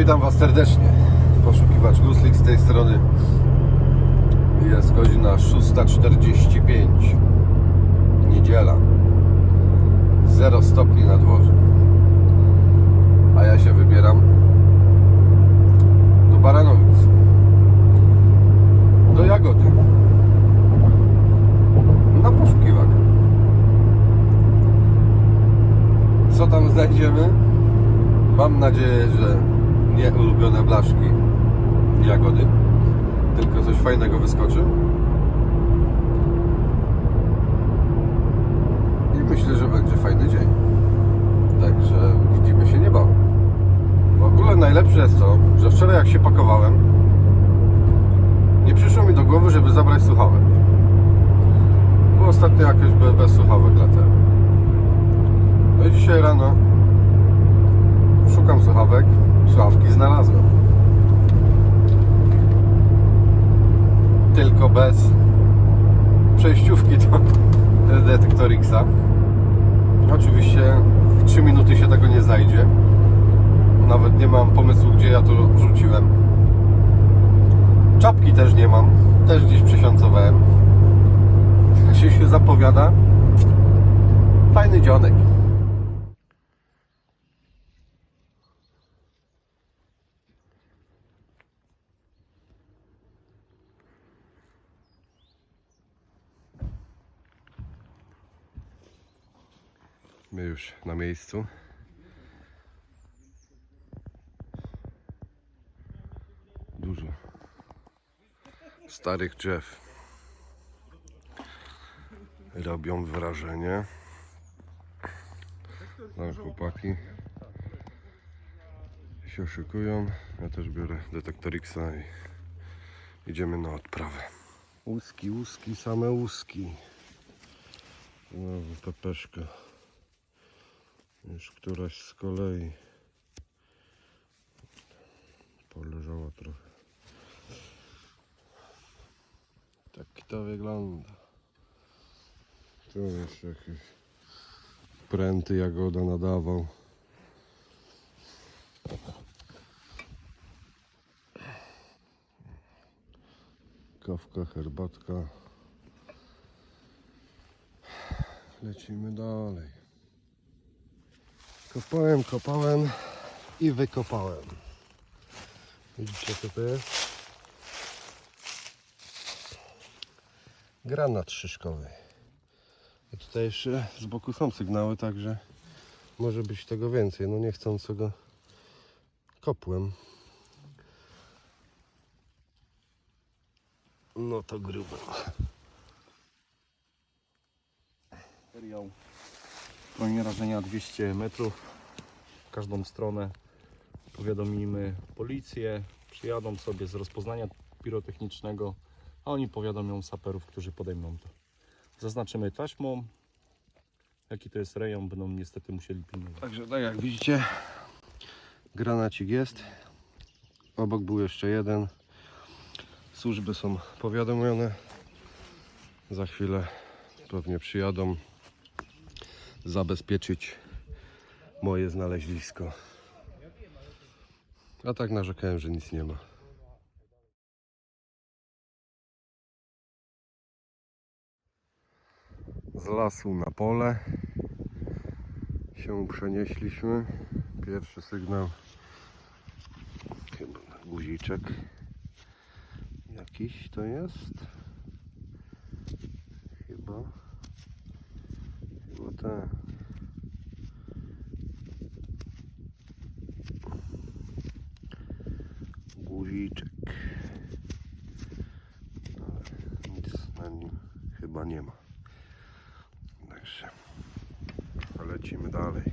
Witam Was serdecznie. Poszukiwacz Guslik z tej strony. Jest godzina 6.45. Niedziela. 0 stopni na dworze. A ja się wybieram do Baranowic. Do Jagody. Na poszukiwanie. Co tam znajdziemy? Mam nadzieję, że ulubione blaszki jagody, tylko coś fajnego wyskoczy. I myślę, że będzie fajny dzień. Także widzimy się niebawem. W ogóle najlepsze jest to, że wczoraj jak się pakowałem, nie przyszło mi do głowy, żeby zabrać słuchawek. Bo ostatnio jakoś be- bez słuchawek latałem. No i dzisiaj rano Szukam słuchawek. Słuchawki znalazłem. Tylko bez przejściówki do detektor Xa. Oczywiście w 3 minuty się tego nie znajdzie. Nawet nie mam pomysłu, gdzie ja to rzuciłem. Czapki też nie mam. Też gdzieś przesiącowałem. Się się zapowiada. Fajny dzionek. My już na miejscu. Dużo starych drzew robią wrażenie. No, chłopaki się szykują. Ja też biorę detektor i idziemy na odprawę. Łuski, łuski, same łuski. Znowu pepeszka. Już któraś z kolei poleżała trochę. Tak to wygląda. Tu jeszcze jakieś pręty jagoda nadawał. Kawka, herbatka. Lecimy dalej. Kopałem, kopałem i wykopałem. Widzicie co to jest? Granat szyszkowy. I tutaj jeszcze z boku są sygnały, także może być tego więcej. No niechcąco go kopłem. No to grubo. Materiał broń rażenia 200 metrów w każdą stronę. Powiadomimy policję, przyjadą sobie z rozpoznania pirotechnicznego, a oni powiadomią saperów, którzy podejmą to. Zaznaczymy taśmą, jaki to jest rejon, będą niestety musieli pilnować. Także tak jak widzicie, granacik jest. Obok był jeszcze jeden. Służby są powiadomione. Za chwilę pewnie przyjadą zabezpieczyć moje znaleźlisko. A tak narzekałem, że nic nie ma. Z lasu na pole się przenieśliśmy. Pierwszy sygnał. Chyba guziczek. Jakiś to jest. Chyba. Chyba ten. Guziczek. Ale nic na nim chyba nie ma. Także lecimy dalej.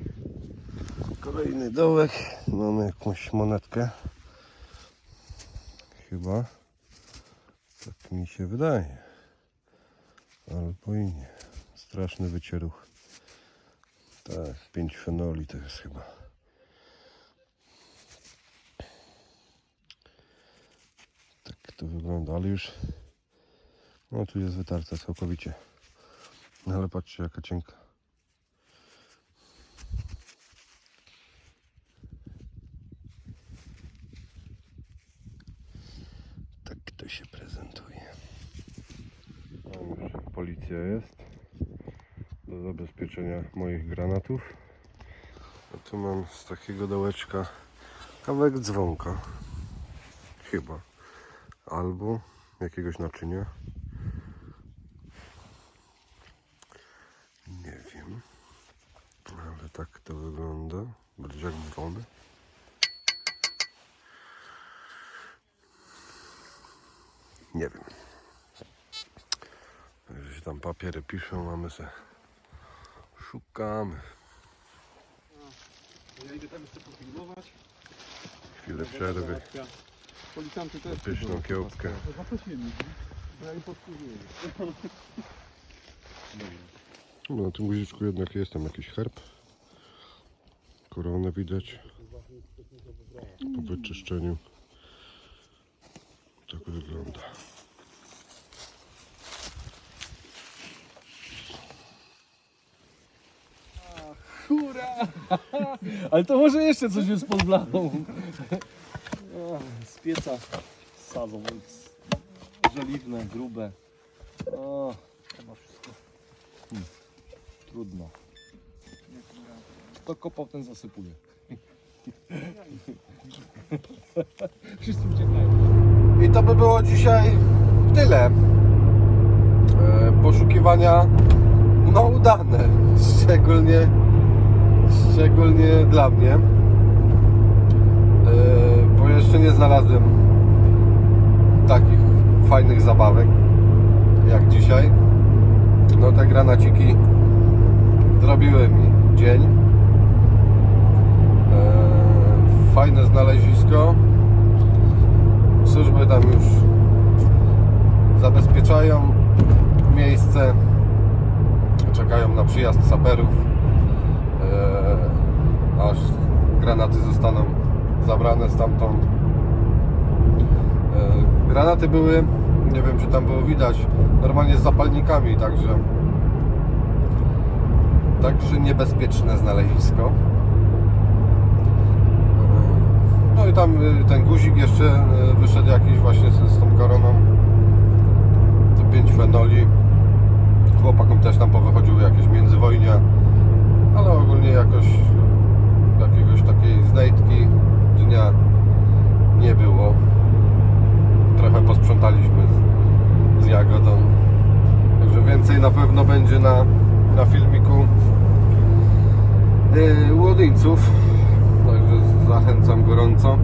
Kolejny dołek. Mamy jakąś monetkę. Chyba. Tak mi się wydaje. Albo i nie. Straszny wycieruch. Tak, 5 fenoli to jest chyba. Tak to wygląda, ale już no tu jest wytarta całkowicie. No, ale patrzcie jaka cienka. Tak to się prezentuje. O, już policja jest do zabezpieczenia moich granatów. A tu mam z takiego dołeczka kawałek dzwonka. Chyba. Albo jakiegoś naczynia. Nie wiem. Ale tak to wygląda. Bardziej jak dzwony. Nie wiem. Także się tam papiery piszą, mamy se. Szukamy. Ja idę tam jeszcze pofilmować. Chwilę przerwy. Policjanty też. Pyszną kiełbkę. Zaprosiłem ich. Ja im podkurzyłem. No, na tym guziczku jednak jest tam jakiś herb. Koronę widać. Po wyczyszczeniu. Tak wygląda. Hurra! Ale to może jeszcze coś jest pod blachą. Z pieca sadzą. Żeliwne, grube. O, chyba wszystko. Hmm. Trudno. Kto kopał, ten zasypuje. Wszyscy uciekają. I to by było dzisiaj tyle. E, poszukiwania no udane. Szczególnie szczególnie dla mnie. E, bo jeszcze nie znalazłem takich fajnych zabawek jak dzisiaj. No te granaciki zrobiły mi dzień. E, fajne znalezisko służby tam już zabezpieczają miejsce, czekają na przyjazd saperów, aż granaty zostaną zabrane stamtąd. E, granaty były, nie wiem czy tam było widać, normalnie z zapalnikami, także także niebezpieczne znalezisko. No i tam ten guzik jeszcze wyszedł jakiś właśnie z, z tą koroną. To 5 fenoli. Chłopakom też tam powychodziły jakieś międzywojnia. Ale ogólnie jakoś jakiegoś takiej znajdki dnia nie było. Trochę posprzątaliśmy z, z jagodą. Także więcej na pewno będzie na, na filmiku yy, łodyńców. Także zachęcam gorąco.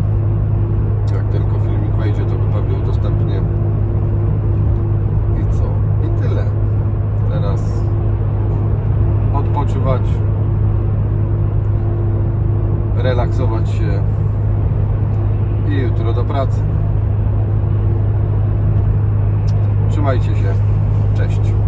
Jak tylko filmik wejdzie, to go pewnie udostępnię. I co? I tyle. Teraz odpoczywać, relaksować się i jutro do pracy. Trzymajcie się. Cześć.